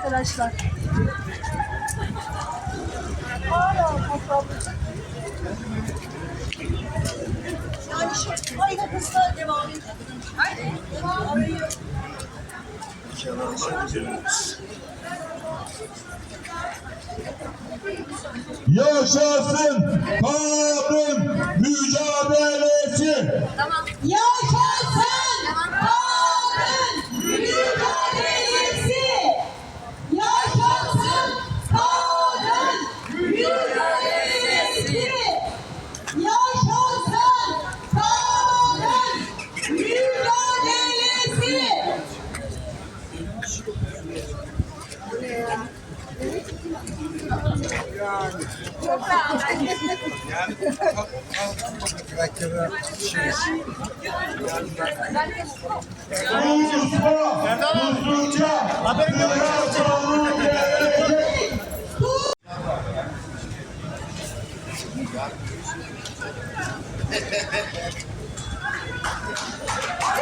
arkadaşlar. Yani şu aynı hızla devam Yaşasın kadın mücadelesi. Tamam. Ya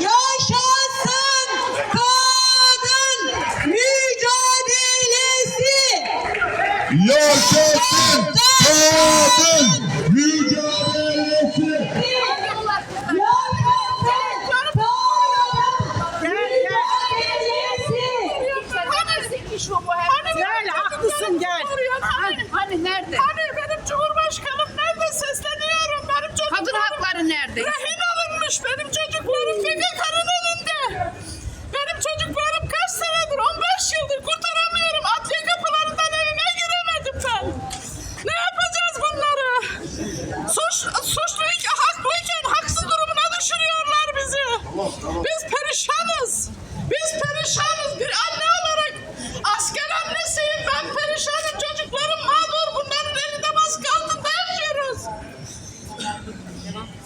Yaşasın kadın mücadelesi! Yaşasın!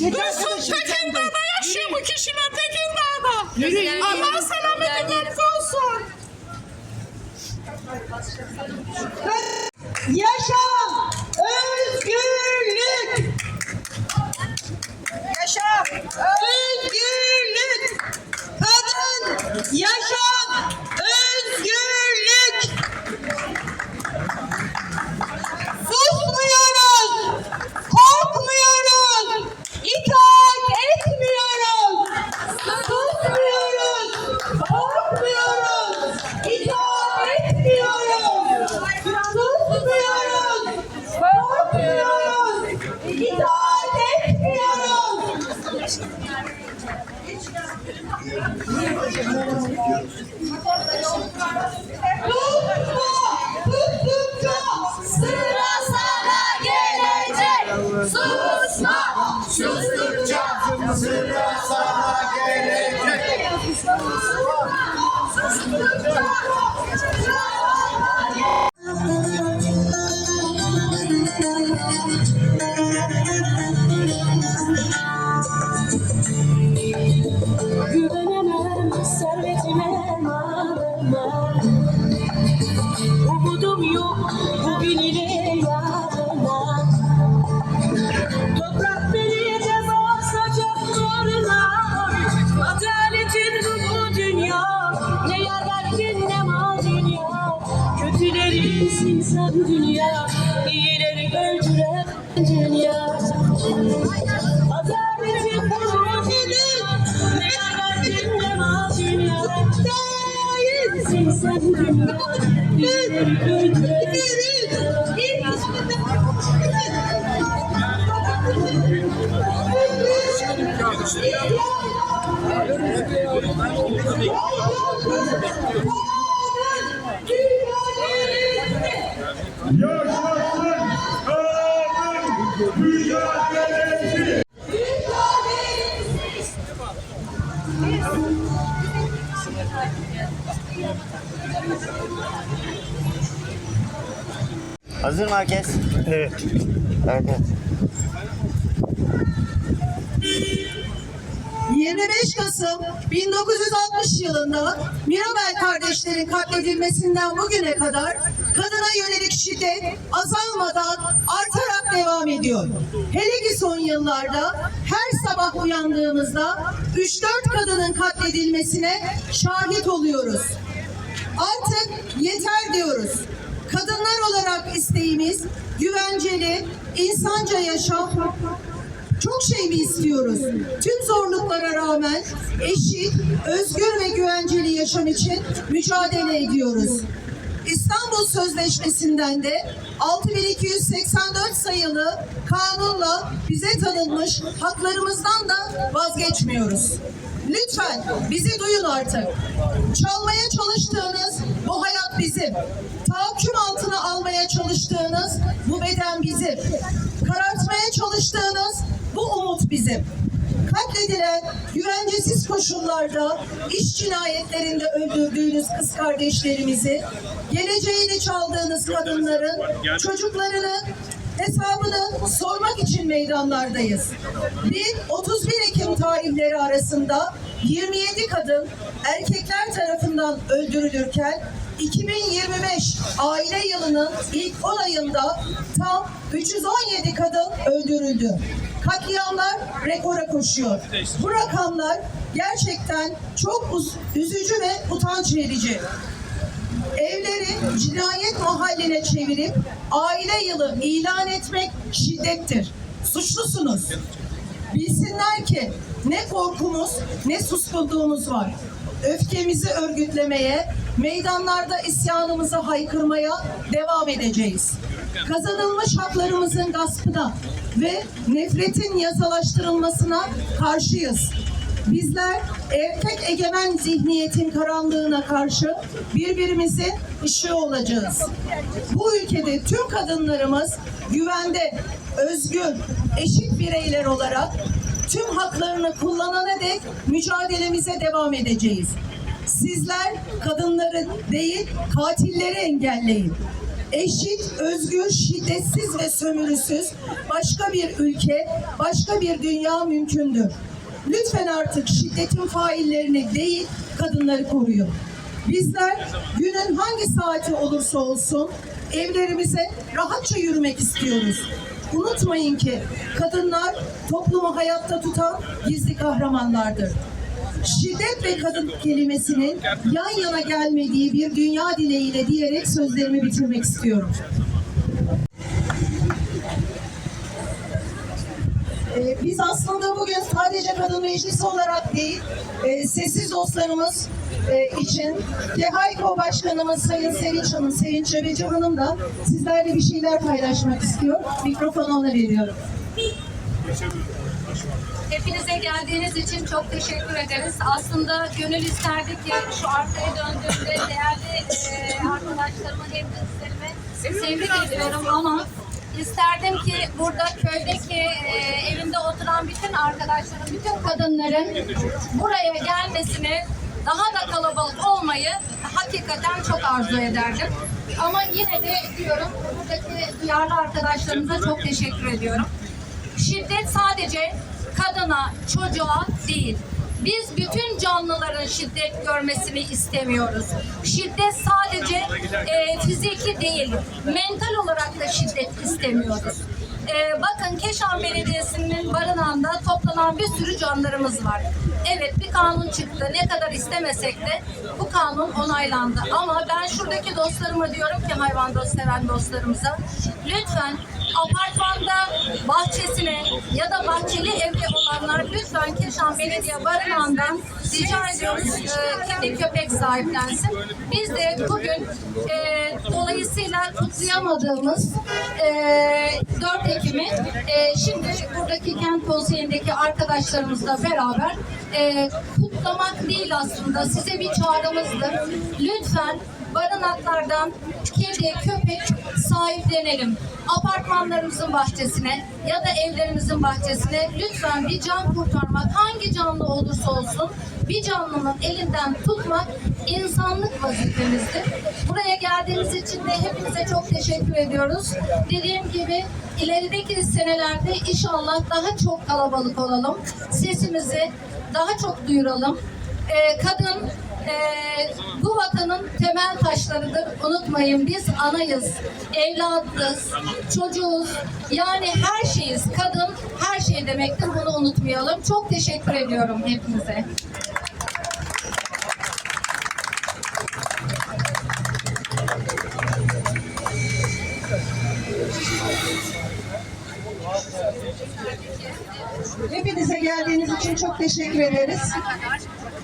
Dursun Tekin Dağ'da yaşıyor bu kişiler Tekin Dağ'da. Allah'ın selameti gölge olsun. Yaşa özgürlük. Yaşa özgürlük. Kadın yaşa Thank you. Hazır mı herkes? Evet. Evet. 25 Kasım 1960 yılında Mirabel kardeşlerin katledilmesinden bugüne kadar kadına yönelik şiddet azalmadan artarak devam ediyor. Hele ki son yıllarda her sabah uyandığımızda 3-4 kadının katledilmesine şahit oluyoruz. Artık yeter diyoruz. Kadınlar olarak isteğimiz güvenceli, insanca yaşam, çok şey mi istiyoruz? Tüm zorluklara rağmen eşit, özgür ve güvenceli yaşam için mücadele ediyoruz. İstanbul Sözleşmesi'nden de 6284 sayılı kanunla bize tanınmış haklarımızdan da vazgeçmiyoruz. Lütfen bizi duyun artık. Çalmaya çalıştığınız bu hayat bizim. Tahakküm altına almaya çalıştığınız bu beden bizim. Karartmaya çalıştığınız bu umut bizim. Katledilen güvencesiz koşullarda iş cinayetlerinde öldürdüğünüz kız kardeşlerimizi, geleceğini çaldığınız kadınların, çocuklarının hesabını sormak için meydanlardayız. 1-31 Ekim tarihleri arasında 27 kadın erkekler tarafından öldürülürken 2025 aile yılının ilk 10 ayında tam 317 kadın öldürüldü. Katliamlar rekora koşuyor. Bu rakamlar gerçekten çok üzücü ve utanç verici. Evleri cinayet mahalline çevirip aile yılı ilan etmek şiddettir. Suçlusunuz. Bilsinler ki ne korkumuz ne suskunluğumuz var. Öfkemizi örgütlemeye, meydanlarda isyanımızı haykırmaya devam edeceğiz. Kazanılmış haklarımızın gaspına ve nefretin yasalaştırılmasına karşıyız. Bizler erkek egemen zihniyetin karanlığına karşı birbirimizin ışığı olacağız. Bu ülkede tüm kadınlarımız güvende, özgür, eşit bireyler olarak tüm haklarını kullanana dek mücadelemize devam edeceğiz. Sizler kadınları değil katilleri engelleyin. Eşit, özgür, şiddetsiz ve sömürüsüz başka bir ülke, başka bir dünya mümkündür. Lütfen artık şiddetin faillerini değil, kadınları koruyun. Bizler günün hangi saati olursa olsun evlerimize rahatça yürümek istiyoruz. Unutmayın ki kadınlar toplumu hayatta tutan gizli kahramanlardır. Şiddet ve kadın kelimesinin yan yana gelmediği bir dünya dileğiyle diyerek sözlerimi bitirmek istiyorum. Ee, Biz aslında bugün sadece kadın meclisi olarak değil, e, sessiz dostlarımız e, için KEHAYKO Başkanımız Sayın Sevinç Hanım, Sevinç Cebeci Hanım da sizlerle bir şeyler paylaşmak istiyor. Mikrofonu ona veriyorum. Hepinize geldiğiniz için çok teşekkür ederiz. Aslında gönül isterdi ki şu arkaya döndüğümde değerli e, arkadaşlarımı hem de sizlerime ediyorum ama isterdim ki burada köydeki e, evinde oturan bütün arkadaşlarım, bütün kadınların buraya gelmesini daha da kalabalık olmayı hakikaten çok arzu ederdim. Ama yine de diyorum buradaki duyarlı arkadaşlarımıza çok teşekkür ediyorum. Şiddet sadece kadına, çocuğa değil. Biz bütün canlıların şiddet görmesini istemiyoruz. Şiddet sadece e, fiziki değil, mental olarak da şiddet istemiyoruz. E, bakın Keşan Belediyesi'nin barınağında toplanan bir sürü canlarımız var. Evet bir kanun çıktı. Ne kadar istemesek de bu kanun onaylandı. Ama ben şuradaki dostlarıma diyorum ki hayvan dost seven dostlarımıza lütfen apartmanda bahçesine ya da bahçeli evli olanlar lütfen Keşan Belediye Barınağı'ndan rica ediyoruz e, kedi köpek sahiplensin. Biz de bugün e, dolayısıyla kutlayamadığımız e, 4 Ekim'i e, şimdi buradaki kent konseyindeki arkadaşlarımızla beraber e, kutlamak değil aslında. Size bir çağrımızdır. Lütfen barınaklardan kedi, köpek sahiplenelim. Apartmanlarımızın bahçesine ya da evlerimizin bahçesine lütfen bir can kurtarmak hangi canlı olursa olsun bir canlının elinden tutmak insanlık vazifemizdir. Buraya geldiğiniz için de hepinize çok teşekkür ediyoruz. Dediğim gibi ilerideki senelerde inşallah daha çok kalabalık olalım. Sesimizi daha çok duyuralım. Ee, kadın ee, bu vatanın temel taşlarıdır. Unutmayın biz anayız, evladız, çocuğuz. Yani her şeyiz. Kadın her şey demektir. Bunu unutmayalım. Çok teşekkür ediyorum hepinize. Hepinize geldiğiniz için çok teşekkür ederiz.